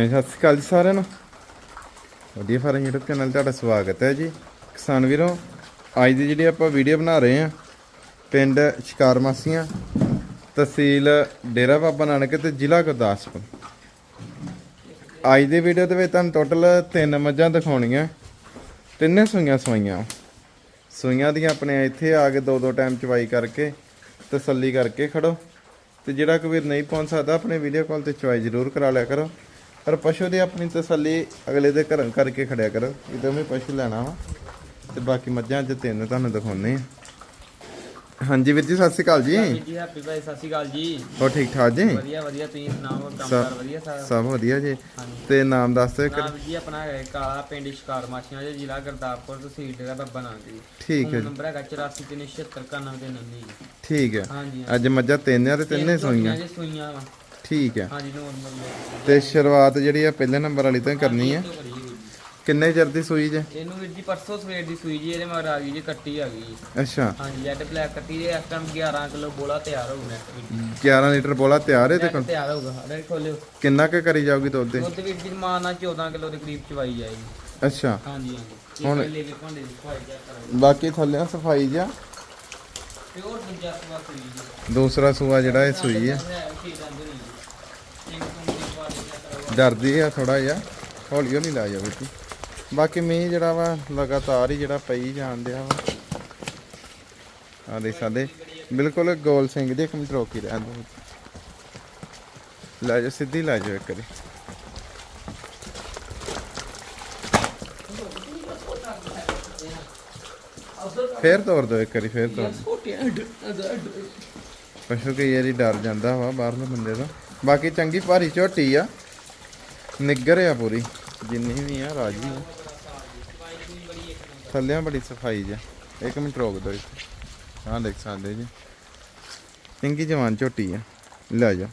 ਹਾਂਜੀ ਸਤਿ ਸ਼੍ਰੀ ਅਕਾਲ ਜੀ ਸਾਰਿਆਂ ਨੂੰ। ਵਧੀਆ ਫਾਰਮ YouTube ਚੈਨਲ ਤੁਹਾਡਾ ਸਵਾਗਤ ਹੈ ਜੀ। ਕਿਸਾਨ ਵੀਰੋ, ਅੱਜ ਦੀ ਜਿਹੜੀ ਆਪਾਂ ਵੀਡੀਓ ਬਣਾ ਰਹੇ ਹਾਂ, ਪਿੰਡ ਸ਼ਿਕਾਰ ਮਾਸੀਆਂ, ਤਹਿਸੀਲ ਡੇਰਾ ਬਾਬਾ ਨਾਨਕ ਤੇ ਜ਼ਿਲ੍ਹਾ ਗੁਰਦਾਸਪੁਰ। ਅੱਜ ਦੀ ਵੀਡੀਓ ਦੇ ਵਿੱਚ ਤੁਹਾਨੂੰ ਟੋਟਲ ਤਿੰਨ ਮੱਝਾਂ ਦਿਖਾਉਣੀਆਂ। ਤਿੰਨੇ ਸੂਈਆਂ ਸਵਾਈਆਂ। ਸੂਈਆਂ ਦੀਆਂ ਆਪਣੇ ਇੱਥੇ ਆ ਕੇ ਦੋ ਦੋ ਟਾਈਮ ਚਵਾਈ ਕਰਕੇ ਤਸੱਲੀ ਕਰਕੇ ਖੜੋ। ਤੇ ਜਿਹੜਾ ਕੋਈ ਨਹੀਂ ਪਹੁੰਚ ਸਕਦਾ, ਆਪਣੇ ਵੀਡੀਓ ਕਾਲ ਤੇ ਚਵਾਈ ਜ਼ਰੂਰ ਕਰਾ ਲਿਆ ਕਰੋ। ਪਰ ਪਸ਼ੂ ਦੀ ਆਪਣੀ ਤਸੱਲੀ ਅਗਲੇ ਦੇ ਘਰੋਂ ਕਰਕੇ ਖੜਿਆ ਕਰੋ। ਜਦੋਂ ਵੀ ਪਸ਼ੂ ਲੈਣਾ ਵਾ। ਤੇ ਬਾਕੀ ਮੱਝਾਂ ਅੱਜ ਤਿੰਨ ਤੁਹਾਨੂੰ ਦਿਖਾਉਣੇ ਆ ਹਾਂਜੀ ਵੀਰ ਜੀ ਸਤਿ ਸ਼੍ਰੀ ਅਕਾਲ ਜੀ। ਜੀ ਹੈਪੀ ਭਾਈ ਸਤਿ ਸ਼੍ਰੀ ਅਕਾਲ ਜੀ। ਹੋਰ ਠੀਕ ਠਾਕ ਜੀ? ਵਧੀਆ ਵਧੀਆ ਤੁਸੀਂ ਸੁਣਾਓ ਕੰਮਕਾਰ ਵਧੀਆ ਸਾਰਾ? ਸਭ ਵਧੀਆ ਜੀ। ਤੇ ਨਾਮ ਦੱਸ ਦਿਓ ਨਾਮ ਜੀ ਆਪਣਾ ਹੈ ਕਾਲਾ ਪਿੰਡ ਸ਼ਿਕਾਰ ਮਾਛੀਆਂ ਦੇ ਜ਼ਿਲ੍ਹਾ ਗੁਰਦਾਸਪੁਰ ਤਹਿਸੀਲ ਡੇਰਾ ਬੱਬਾ ਨਾਨਕ ਜੀ। ਠੀਕ ਹੈ ਨੰਬਰ ਹੈਗਾ 84377999 ਜੀ ਠੀਕ ਹੈ। ਹਾਂਜੀ ਅੱਜ ਮੱਝਾਂ ਤਿੰਨ ਆ ਤੇ ਤਿੰਨੇ ਸੋਈਆਂ। ਜੀ ਸੂਈਆਂ ਵਾ। ਠੀਕ ਹੈ। ਹਾਂਜੀ ਨੋਰਮਲ ਤੇ ਸ਼ੁਰੂਆਤ ਜਿਹੜੀ ਆ ਪਹਿਲੇ ਨੰਬਰ ਵਾਲੀ ਤੋਂ ਹੀ ਕਰਨੀ ਹੈ ਕਿੰਨੇ ਚਿਰ ਦੀ ਸੂਈ ਜੇ? ਇਹਨੂੰ ਵੀਰ ਜੀ ਪਰਸੋਂ ਸਵੇਰ ਦੀ ਸੂਈ ਜੀ ਇਹਦੇ ਮਗਰ ਆ ਗਈ ਜੀ ਕੱਟੀ ਆ ਗਈ ਜੀ। ਅੱਛਾ। ਹਾਂਜੀ ਜੈਟ ਬਲੈਕ ਕੱਟੀ ਦੇ ਇਸ ਟਾਈਮ 11 ਕਿਲੋ ਬੋਲਾ ਤਿਆਰ ਵੀਰ ਜੀ 11 ਲੀਟਰ ਬੋਲਾ ਤਿਆਰ ਹੈ ਤੇ ਨੈਟ ਤਿਆਰ ਹੋਊਗਾ ਅਰੇ ਖੋਲਿਓ। ਕਿੰਨਾ ਕੁ ਕਰੀ ਜਾਊਗੀ ਦੁੱਧ ਦੇ ਦੁੱਧ ਵੀਰ ਜੀ ਮਾਂ ਨਾਲ 14 ਕਿਲੋ ਦੇ ਕਰੀਬ ਚਵਾਈ ਜਾਏਗੀ ਅੱਛਾ। ਹਾਂਜੀ ਹਾਂਜੀ। ਹੁਣ- ਹੁਣ ਲੈ ਕੇ ਭਾਂਡੇ ਦੀ ਖਵਾਈ ਜਾ ਕਰਾਂਗੇ। ਬਾਕੀ ਥੱਲੇ ਸਫ਼ਾਈ ਜਿਹਾ ਪਿਓਰ ਦੂਜਾ ਸਵਾ ਸੂਈ ਜੀ। ਦੂਸਰਾ ਸੂਆ ਜਿਹੜਾ ਇਹ ਸੂਈ ਹੈ ਡਰਦੀ ਆ ਥੋੜਾ ਜਿਹਾ, ਹੌਲੀ ਹੌਲੀ ਲਾ ਜਾਵੇ ਜੀ ਬਾਕੀ ਮੀਂਹ ਜਿਹੜਾ ਵਾ, ਲਗਾਤਾਰ ਹੀ ਜਿਹੜਾ ਪਈ ਜਾਂਦਿਆ ਵਾ। ਆ ਦੇ ਸਾਡੇ, ਬਿਲਕੁਲ ਗੋਲ ਸਿੰਘ ਦੇ ਇੱਕ ਮਿੰਟ ਰੋਕੀ ਰਹਿਣ ਦੋ ਲੈ ਜਾ ਸਿੱਧੀ ਲੈ ਜਾ ਇੱਕ ਵਾਰੀ। ਫੇਰ ਤੋੜ ਦੋ ਇੱਕ ਵਾਰੀ, ਫੇਰ ਤੋੜ ਪਸ਼ੂ ਕਈ ਵਾਰੀ ਡਰ ਜਾਂਦਾ ਵਾ ਬਾਹਰਲੇ ਬੰਦੇ ਦਾ ਬਾਕੀ ਚੰਗੀ ਭਾਰੀ ਝੋਟੀ ਆ। ਨਿੱਗਰ ਆ ਪੂਰੀ। ਜਿੰਨੀ ਵੀ ਆ ਰਾਜੀ ਆ। ਥੱਲਿਆਂ ਬੜੀ ਸਫ਼ਾਈ ਜੀ। ਇੱਕ ਮਿੰਟ ਰੋਕ ਦੋ ਇੱਥੇ। ਆਹ ਦੇਖ ਸਕਦੇ ਜੀ। ਚੰਗੀ ਜਵਾਨ ਝੋਟੀ ਆ। ਲੈ ਜਾ।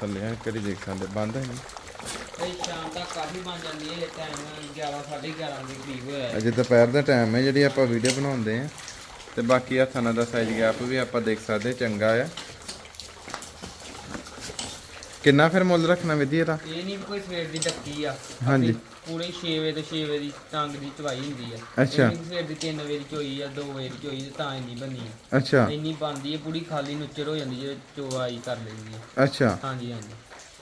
ਥੱਲੇ ਆ ਕਰੀ ਦੇਖ ਸਕਦੇ। ਬੰਦ ਹੈ ਨਹੀਂ ਇਹ ਸ਼ਾਮ ਤੱਕ ਕਾਫੀ ਬਣ ਜਾਂਦੀ ਹੈ। ਟਾਈਮ 11 11:30 ਦੇ ਕਰੀਬ ਹੋਇਆ ਹੈ। ਅਜੇ ਦੁਪਹਿਰ ਦਾ ਟਾਈਮ ਹੈ। ਜਿਹੜੀ ਆਪਾਂ ਵੀਡੀਓ ਬਣਾਉਂਦੇ ਆ ਤੇ ਬਾਕੀ ਆ ਥਾਣਾ ਦਾ ਸਾਈਜ਼ ਗੈਪ ਵੀ ਆਪਾਂ ਦੇਖ ਸਕਦੇ ਚੰਗਾ ਆ। ਕਿੰਨਾ ਫਿਰ ਮੁੱਲ ਰੱਖਣਾ ਵਿਧੀ ਇਹਦਾ? ਇਹ ਨਹੀਂ ਕੋਈ ਸਵੇਰ ਦੀ ਡੱਕੀ ਆ। ਹਾਂਜੀ। ਪੂਰੇ 6 ਵਜੇ ਤੋਂ 6 ਵਜੇ ਦੀ ਟੰਗ ਦੀ ਚਵਾਈ ਹੁੰਦੀ ਆ। ਅੱਛਾ। ਸਵੇਰ ਦੀ 3 ਵਜੇ ਦੀ ਚੋਈ ਆ 2 ਵਜੇ ਦੀ ਚੋਈ ਤੇ ਇੰਨੀ ਬੰਨੀ ਆ। ਅੱਛਾ। ਇੰਨੀ ਬਣਦੀ ਹੈ ਪੂਰੀ ਖਾਲੀ ਨੁੱਚਰ ਹੋ ਜਾਂਦੀ ਜੇ ਚੋਵਾਈ ਕਰ ਲੈਂਦੀ ਆ। ਅੱਛਾ। ਹਾਂਜੀ ਹਾਂਜੀ।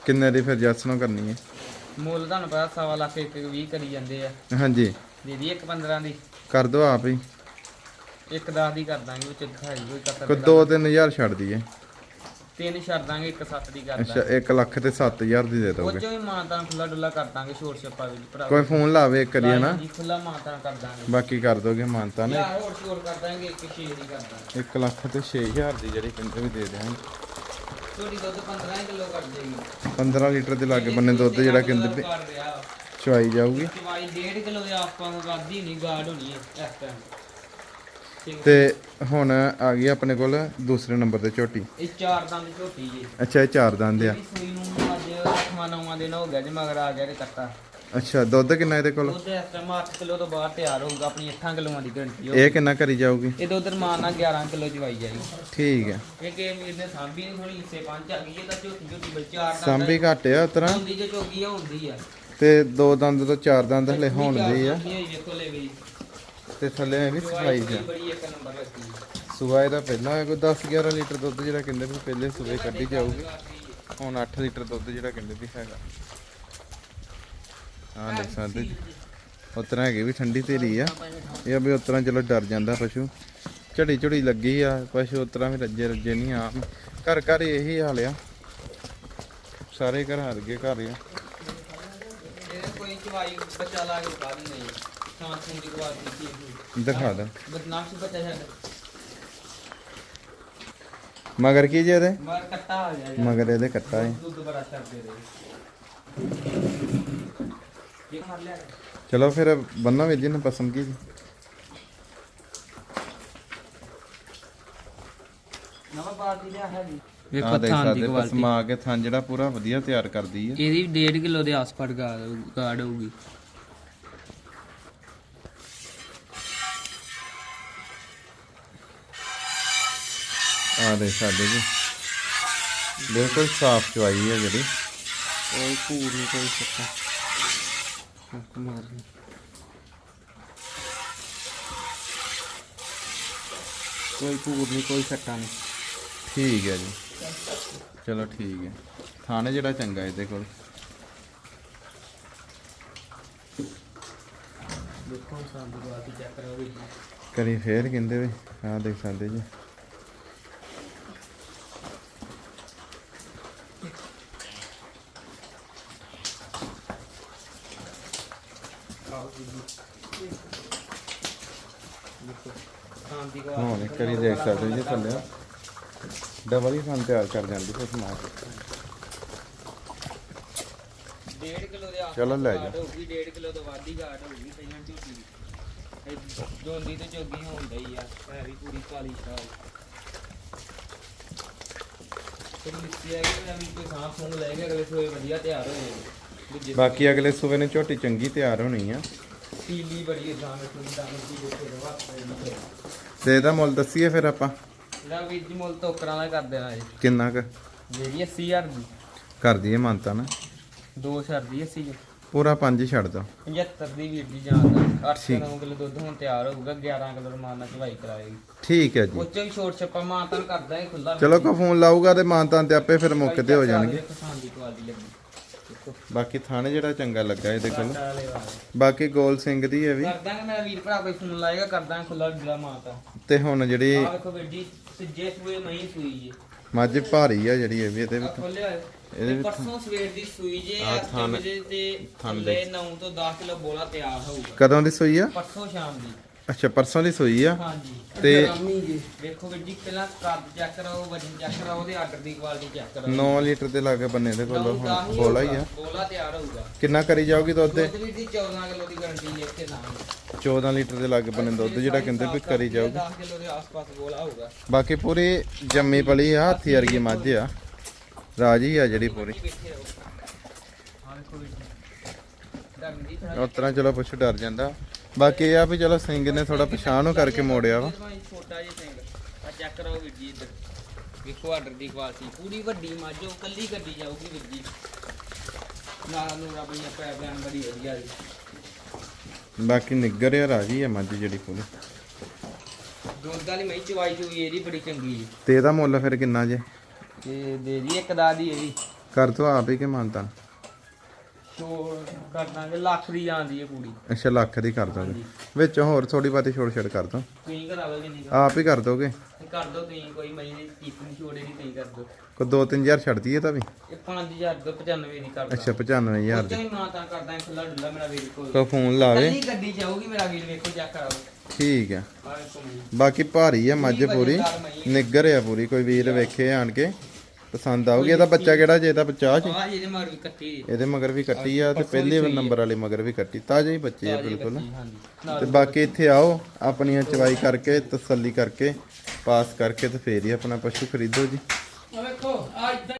ਕਿੰਨੇ ਦੀ ਫਿਰ ਜੱਸਨੋਂ ਕਰਨੀ ਹੈ ਮੁੱਲ ਤੁਹਾਨੂੰ ਪਤਾ ਸਵਾ ਲੱਖ ਇੱਕ ਇੱਕ 20 ਕਰੀ ਜਾਂਦੇ ਆ। ਹਾਂਜੀ। ਦੇ ਦੀ ਇੱਕ 15 ਦੀ। ਕਰ ਦੋ ਆਪ ਹੀ। ਇੱਕ 10 ਦੀ ਕਰ ਦਾਂਗੇ ਵਿੱਚ ਦਿਖਾਈ ਕੋਈ ਕੋਈ ਕੱਤਰ 2-3000 ਛੱਡ ਦਈਏ। ਤਿੰਨ ਛੱਡ ਦਾਂਗੇ ਇੱਕ 7 ਦੀ ਕਰ ਅੱਛਾ ਦਾਂਗੇ। 1 ਲੱਖ ਤੇ 7000 ਦੀ ਦੇ ਉਹ ਦੋਗੇ ਚੋਂ ਵੀ ਮਾਨਤਾਨ ਖੁੱਲਾ ਡੁੱਲਾ ਕਰ ਦਾਂਗੇ ਛੋਟ ਛੱਪਾ ਵਿੱਚ ਭਰਾ। ਕੋਈ ਫੋਨ ਲਾਵੇ ਇੱਕ ਵਾਰੀ ਹਨਾ? ਜੀ ਖੁੱਲਾ ਮਾਨਤਾਨ ਕਰ ਦਾਂਗੇ। ਬਾਕੀ ਕਰ ਦੋਗੇ ਮਾਨਤਾ ਨੇ ਯਾਰ ਹੋਰ ਛੋਟ ਕਰ ਦਾਂਗੇ ਇੱਕ ਛੇ ਦੀ ਕਰ ਦਾਂਗੇ। 1 ਲੱਖ ਤੇ 6000 ਦੀ ਜਿਹੜੀ ਕਹਿੰਦੇ ਵੀ ਦੇ ਦਿਆਂਗੇ ਛੋਟੀ ਦੁੱਧ 15 ਕਿਲੋ ਕਰ ਦੇਗੀ। 15 ਲੀਟਰ ਦੇ ਲਾਗੇ ਬੰਨੇ ਦੁੱਧ ਜਿਹੜਾ ਕਹਿੰਦੇ ਵੀ ਕਰ ਰਿਹਾ। ਜਾਊਗੀ। ਚਵਾਈ 1.5 ਕਿਲੋ ਦੇ ਆਸ-ਪਾਸ ਵੱਧਦੀ ਨਹੀਂ ਗਾਰਡ ਹੋਣੀ ਹੈ ਇਸ ਟਾਈਮ ਤੇ ਹੁਣ ਆ ਗਈ ਆਪਣੇ ਕੋਲ ਦੂਸਰੇ ਨੰਬਰ ਤੇ ਝੋਟੀ। ਇਹ ਚਾਰ ਦੰਦ ਝੋਟੀ ਜੀ। ਅੱਛਾ ਇਹ ਚਾਰ ਦੰਦ ਆ। ਇਹਦੀ ਸੂਈ ਨੂੰ ਅੱਜ 8ਵਾਂ ਦਿਨ ਹੋ ਗਿਆ ਜੀ ਮਗਰ ਆ ਗਿਆ ਤੇ ਕੱਟਾ। ਅੱਛਾ ਦੁੱਧ ਕਿੰਨਾ ਇਹਦੇ ਕੋਲ? ਦੁੱਧ ਇਸ ਟਾਈਮ 8 ਕਿਲੋ ਤੋਂ ਬਾਹਰ ਤਿਆਰ ਹੋਊਗਾ ਆਪਣੀ 8 ਕਿਲੋਆਂ ਦੀ ਗਰੰਟੀ ਇਹ ਕਿੰਨਾ ਕਰੀ ਜਾਊਗੀ? ਇਹ ਦੁੱਧ ਰਮਾਨ ਨਾਲ 11 ਕਿਲੋ ਚਵਾਈ ਜਾਈ ਠੀਕ ਹੈ। ਇਹ ਕਿ ਵੀਰ ਨੇ ਸਾਂਭੀ ਨਹੀਂ ਥੋੜੀ ਹਿੱਸੇ ਪੰਜ ਆ ਗਈ ਇਹ ਤਾਂ ਝੋਟੀ ਝੋਟੀ ਬਲ ਚਾਰ ਦੰਦ ਸਾਂਭੀ ਘੱਟ ਆ ਉਤਰਾ ਹੁੰਦੀ ਜੇ ਚੋਗੀ ਆ ਹੁੰਦੀ ਆ। ਤੇ ਦੋ ਦੰਦ ਤੋਂ ਚਾਰ ਦੰਦ ਹਲੇ ਹੋਣ ਦੇ ਆ। ਇਹ ਵੇਖੋ ਲੈ ਵੀ। ਤੇ ਥੱਲੇ ਇਹ ਸਫ਼ਾਈ ਚਵਾਈ ਆ ਬੜੀ ਇੱਕ ਨੰਬਰ ਰੱਖੀ ਸੂਆ ਇਹਦਾ ਪਹਿਲਾਂ ਕੋਈ 10 11 ਲੀਟਰ ਦੁੱਧ ਜਿਹੜਾ ਕਹਿੰਦੇ ਵੀ ਪਹਿਲੇ ਸੂਏ ਕੱਢੀ ਜਾਊਗੀ। ਹੁਣ 8 ਲੀਟਰ ਦੁੱਧ ਜਿਹੜਾ ਕਹਿੰਦੇ ਵੀ ਹੈਗਾ। ਹਾਂ ਦੇਖ ਸਕਦੇ ਜੀ। ਉਤਰਾ ਹੈਗੀ ਵੀ ਠੰਡੀ ਤੇਰੀ ਆ। ਇਹ ਵੀ ਉਤਰਾ ਚਲੋ ਡਰ ਜਾਂਦਾ ਪਸ਼ੂ। ਝੜੀ ਝੜੀ ਲੱਗੀ ਆ, ਪਸ਼ੂ ਉਤਰਾ ਵੀ ਰੱਜੇ ਰੱਜੇ ਨਹੀਂ ਆ। ਘਰ ਘਰ ਇਹੀ ਹਾਲ ਆ। ਸਾਰੇ ਘਰ ਹਾਰ ਗਏ ਘਰ ਆ। ਕੋਈ ਚਵਾਈ ਬੱਚਾ ਲਾ ਕੇ ਕਾਦੀ ਨਹੀਂ ਦੀ ਦਿੱਤੀ ਹੈ ਦਿਖਾ ਦੇ। ਬਦਨਾਮ ਸੀ ਬੱਚਾ ਛੱਡ ਮਗਰ ਕੀ ਜੇ ਇਹਦੇ? ਮਰ ਕੱਟਾ ਆ ਗਿਆ ਯਾਰ। ਮਗਰ ਇਹਦੇ ਕੱਟਾ ਹੈ। ਦੁੱਧ ਬੜਾ ਛੱਡਦੇ ਰਹੇ ਇਹ ਮਾਰ ਲਿਆ। ਚਲੋ ਫਿਰ ਬੰਨਾ ਵੀਰ ਜੀ ਨੇ ਪਸੰਦ ਕੀ ਜੀ? ਨਵਾਂ ਪਾਰਟੀ ਲਿਆ ਹੈ ਜੀ। ਵੇਖੋ ਥਾਂ ਦੀ ਕੁਆਲਿਟੀ। ਪਸਮਾ ਕੇ ਥਾਂ ਜਿਹੜਾ ਪੂਰਾ ਵਧੀਆ ਤਿਆਰ ਕਰਦੀ ਹੈ। ਇਹਦੀ 1.5 ਕਿਲੋ ਦੇ ਆਸ-ਪਾਸ ਗਾਰਡ ਹੋਊਗੀ। ਆ ਦੇ ਸਾਡੇ ਜੀ। ਬਿਲਕੁਲ ਸਾਫ਼ ਚਵਾਈ ਹੈ ਜਿਹੜੀ। ਕੋਈ ਭੂਰ ਨਹੀਂ ਕੋਈ ਸੱਤਾ। ਹੱਕ ਕੋਈ ਭੂਰ ਨਹੀਂ ਕੋਈ ਸੱਟਾ ਨਹੀਂ। ਠੀਕ ਹੈ ਜੀ। ਚਲੋ ਠੀਕ ਹੈ। ਥਾਣੇ ਜਿਹੜਾ ਚੰਗਾ ਇਹਦੇ ਕੋਲ। ਦੇਖੋ ਚੈੱਕ ਕਰੋ ਵੀ ਕਰੀ ਫੇਰ ਕਹਿੰਦੇ ਵੇ ਆ ਦੇਖ ਸਕਦੇ ਜੀ। ਦੀ ਹੁਣ ਕਰੀ ਦੇਖ ਸਕਦੇ ਜੀ ਥੱਲੇ ਡਬਲ ਹੀ ਫਨ ਤਿਆਰ ਕਰ ਜਾਂਦੀ ਫਿਰ ਮਾਰ ਕੇ। 1.5 ਕਿਲੋ ਦੇ ਆਸ ਚਲੋ ਲੈ ਜਾ। ਹੋਊਗੀ 1.5 ਕਿਲੋ ਤੋਂ ਵੱਧ ਹੀ ਘਾਟ ਹੋਊਗੀ ਪਹਿਲਾਂ ਝੋਟੀ ਦੀ ਇਹ ਦੋਂਦੀ ਤੇ ਜੋਗੀ ਹੁੰਦਾ ਹੀ ਆ ਹੈ ਵੀ ਪੂਰੀ ਕਾਲੀ ਸ਼ਾਲ ਤੇ ਲਿਖੀ ਹੈ ਕਿ ਵੀ ਕੋਈ ਸਾਫ਼ ਸੁਣ ਲੈ ਕੇ ਅਗਲੇ ਸੋਏ ਵਧੀਆ ਤਿਆਰ ਹੋ ਜਾਣਗੇ ਦੂਜੇ ਬਾਕੀ ਅਗਲੇ ਸੂਬੇ ਨੇ ਝੋਟੀ ਚੰਗੀ ਤਿਆਰ ਹੋਣੀ ਆ। ਪੀਲੀ ਬੜੀ ਇਦਾਂ ਵਿੱਚ ਹੁੰਦਾ ਨਹੀਂ ਦੇਖੇ ਰਵਾ ਤੇ ਇਹਦਾ ਮੁੱਲ ਦੱਸੀਏ ਫਿਰ ਆਪਾਂ। ਇਹਦਾ ਵੀਰ ਜੀ ਮੁੱਲ ਟੋਕਰਾਂ ਦਾ ਕਰ ਦੇਣਾ ਜੀ ਕਿੰਨਾ ਕੁ? ਜਿਹੜੀ 80000 ਦੀ। ਕਰ ਦਈਏ ਮੰਨਤਾ ਨਾ। ਦੋ ਸ਼ਰ ਦੀ 80 ਦੀ ਪੂਰਾ ਪੰਜ ਛੱਡ ਦੋ। 75 ਦੀ ਵੀਰ ਜੀ ਜਾਂਦਾ 8 ਠੀਕ। 9 ਕਿਲੋ ਦੁੱਧ ਹੁਣ ਤਿਆਰ ਹੋਊਗਾ 11 ਕਿਲੋ ਰਮਾਨ ਨਾਲ ਚਵਾਈ ਕਰਾਏਗੀ। ਠੀਕ ਹੈ ਜੀ। ਉੱਚੇ ਵੀ ਛੋਟ ਛੱਪਾ ਮਾਂ ਤਾਂ ਕਰਦਾ ਹੈ ਖੁੱਲਾ ਚਲੋ ਕੋ ਫੋਨ ਲਾਊਗਾ ਤੇ ਮਾਨਤਾਂ ਤੇ ਆਪੇ ਫਿਰ ਮੁੱਕਦੇ ਹੋ ਜਾਣਗੇ। ਬਾਕੀ ਥਾਣੇ ਜਿਹੜਾ ਚੰਗਾ ਲੱਗਾ ਇਹਦੇ ਕੋਲ। ਬਾਕੀ ਗੋਲ ਸਿੰਘ ਦੀ ਹੈ ਵੀ। ਕਰਦਾ ਮੇਰਾ ਵੀਰ ਭਰਾ ਕੋਈ ਫੋਨ ਲਾਏਗਾ ਕਰਦਾ ਖੁੱਲਾ ਜਿਹੜਾ ਮਾਂ ਤਾਂ ਹੁਣ ਜਿਹੜੀ ਆ ਵੇਖੋ ਬੇਟੀ ਸਿੱਜੇ ਸੂਏ ਨਹੀਂ ਸੂਈ ਜੀ। ਮੱਝ ਭਾਰੀ ਆ ਜਿਹੜੀ ਇਹ ਵੀ ਇਹਦੇ ਆ ਵਿੱਚ। ਇਹਦੇ ਇਹ ਵਿੱਚ। ਪਰਸੋਂ ਸਵੇਰ ਦੀ ਸੂਈ ਜੇ ਆਹ ਅੱਜ ਥਣ- ਤੇ ਥਣ ਥੱਲੇ 9 ਤੋਂ 10 ਕਿਲੋ ਬੋਲਾ ਤਿਆਰ ਹੋਊਗਾ। ਕਦੋਂ ਦੀ ਸੂਈ ਆ? ਪਰਸੋਂ ਸ਼ਾਮ ਦੀ। ਅੱਛਾ ਪਰਸੋਂ ਦੀ ਸੂਈ ਆ। ਹਾਂਜੀ। ਤੇ- ਗਰਾਮੀ ਜੀ ਵੇਖੋ ਵੀਰ ਜੀ ਪਹਿਲਾਂ ਕੱਦ ਚੈੱਕ ਕਰਾਓ ਵਜਨ ਚੈੱਕ ਕਰਾਓ ਉਹਦੇ ਆਰਡਰ ਦੀ ਕੁਆਲਿਟੀ ਚੈੱਕ ਕਰਾਓ। 9 ਲੀਟਰ ਦੇ ਲਾਗੇ ਬੰਨੇ ਦੇ ਕੋਲ ਹੁਣ ਦਸ ਬੋਲਾ ਹੀ ਆ। ਹੋਊਗਾ, ਬੋਲਾ ਤਿਆਰ ਹੋਊਗਾ। ਕਿੰਨਾ ਕਰੀ ਜਾਊਗੀ ਦੁੱਧ ਵੀਰ ਜੀ 14 ਕਿਲੋ ਦੀ ਗਾਰੰਟੀ ਲੈ ਕੇ ਨਾ 14 ਲੀਟਰ ਦੇ ਲਾਗੇ ਬੰਨੇ ਦੁੱਧ ਜਿਹੜਾ ਕਹਿੰਦੇ ਵੀ ਕਰੀ ਜਾਊਗੀ। 10 ਕਿਲੋ ਦੇ ਆਸ-ਪਾਸ ਬੋਲਾ ਹੋਊਗਾ। ਬਾਕੀ ਪੂਰੀ ਜੰਮੀ ਪਲੀ ਆ ਹਾਥੀ ਵਰਗੀ ਮੱਝ ਆ। ਰਾਜੀ ਆ ਜਿਹੜੀ ਪੂਰੀ। ਬੈਠੇ ਰਹੋ। ਹਾਂ ਵੇਖੋ ਵੀਰ ਜੀ। ਗਰਮੀ ਥੋੜਾ ਉਸ ਤਰ੍ਹਾਂ ਚਲੋ ਪੁੱਛ ਡਰ ਜਾਂਦਾ। ਬਾਕੀ ਇਹ ਆ ਵੀ ਚਲੋ ਸਿੰਘ ਨੇ ਥੋੜਾ ਪਛਾਣ ਨੂੰ ਕਰਕੇ ਮੋੜਿਆ ਵਾ। ਛੋਟਾ ਜਿਹਾ ਸਿੰਘ। ਆ ਚੈੱਕ ਕਰਾਓ ਵੀਰ ਜੀ ਇੱਧਰ। ਵੇਖੋ ਆਰਡਰ ਦੀ ਕੁਆਲਿਟੀ। ਪੂਰੀ ਵੱਡੀ ਮੱਝ ਉਹ ਕੱਲੀ ਗੱਡੀ ਜਾਊਗੀ ਵੀਰ ਜੀ। ਨਾਲ ਨੂੰ ਆਪਣੀਆਂ ਪੈਪਲਾਈਨ ਬੜੀ ਵਧੀਆ ਜੀ। ਬਾਕੀ ਨਿੱਗਰ ਆ ਰਾਜੀ ਆ ਮੱਝ ਜਿਹੜੀ ਪੂਰੀ। ਦੁੱਧ ਵਾਲੀ ਚਵਾਈ ਚੂਈ ਇਹਦੀ ਬੜੀ ਚੰਗੀ ਜੀ। ਤੇ ਇਹਦਾ ਮੁੱਲ ਫਿਰ ਕਿੰਨਾ ਜੇ? ਤੇ ਦੇ ਦੀ ਇੱਕ ਦਾ ਦੀ ਇਹਦੀ। ਕਰ ਤੋ ਆਪ ਹੀ ਕਿ ਮੰਨਤਾ ਛੋੜ ਕਰ ਦਾਂਗੇ ਲੱਖ ਦੀ ਜਾਂਦੀ ਹੈ ਪੂਰੀ। ਅੱਛਾ ਲੱਖ ਦੀ ਕਰ ਦੋਗੇ। ਵਿੱਚ ਹੋਰ ਥੋੜੀ ਬਾਤੀ ਛੋੜ ਛੜ ਕਰ ਦੋ। ਤੁਸੀਂ ਕਰਾਓਗੇ ਨਹੀਂ ਆਪ ਹੀ ਕਰ ਦੋਗੇ? ਕਰ ਦੋ ਤੁਸੀਂ ਕੋਈ ਮਹੀਂ ਦੀ ਕੀਪ ਨਹੀਂ ਛੋੜੇ ਦੀ ਤੁਸੀਂ ਕਰ ਦੋ ਕੋ 2-3000 ਛੱਡ ਦਈਏ ਤਾਂ ਵੀ? ਇਹ 5000 ਤੋਂ 95 ਦੀ ਕਰ ਅੱਛਾ 95000 ਉੱਚਾ ਦੀ। ਹੀ ਮਾਂ ਤਾਂ ਕਰਦਾ ਖੁੱਲਾ ਡੁੱਲਾ ਮੇਰਾ ਵੀਰ ਕੋਲ ਕੋ ਫੋਨ ਲਾਵੇ ਗੱਡੀ ਜਾਊਗੀ ਮੇਰਾ ਵੀਰ ਵੇਖੋ ਚੈੱਕ ਕਰਾਓ ਠੀਕ ਆ। ਬਾਕੀ ਭਾਰੀ ਆ ਮੱਝ ਪੂਰੀ। ਨਿੱਗਰ ਆ ਪੂਰੀ ਕੋਈ ਵੀਰ ਵੇਖੇ ਆਣ ਕੇ। ਪਸੰਦ ਆਊਗੀ ਇਹਦਾ ਬੱਚਾ ਕਿਹੜਾ ਜੇ ਇਹਦਾ ਬੱਚਾ ਜੀ ਆ ਇਹਦੇ ਮਗਰ ਵੀ ਕੱਟੀ ਇਹਦੇ ਮਗਰ ਵੀ ਕੱਟੀ ਆ ਤੇ ਪਹਿਲੇ ਨੰਬਰ ਵਾਲੇ ਮਗਰ ਵੀ ਕੱਟੀ। ਤਾਜ਼ੇ ਹੀ ਬੱਚੇ ਆ ਬਿਲਕੁਲ। ਤੇ ਬਾਕੀ ਇੱਥੇ ਆਓ ਆਪਣੀਆਂ ਚਵਾਈ ਕਰਕੇ ਤਸੱਲੀ ਕਰਕੇ ਪਾਸ ਕਰਕੇ ਤੇ ਫੇਰ ਹੀ ਆਪਣਾ ਪਸ਼ੂ ਖਰੀਦੋ ਜੀ। ਆ ਵੇਖੋ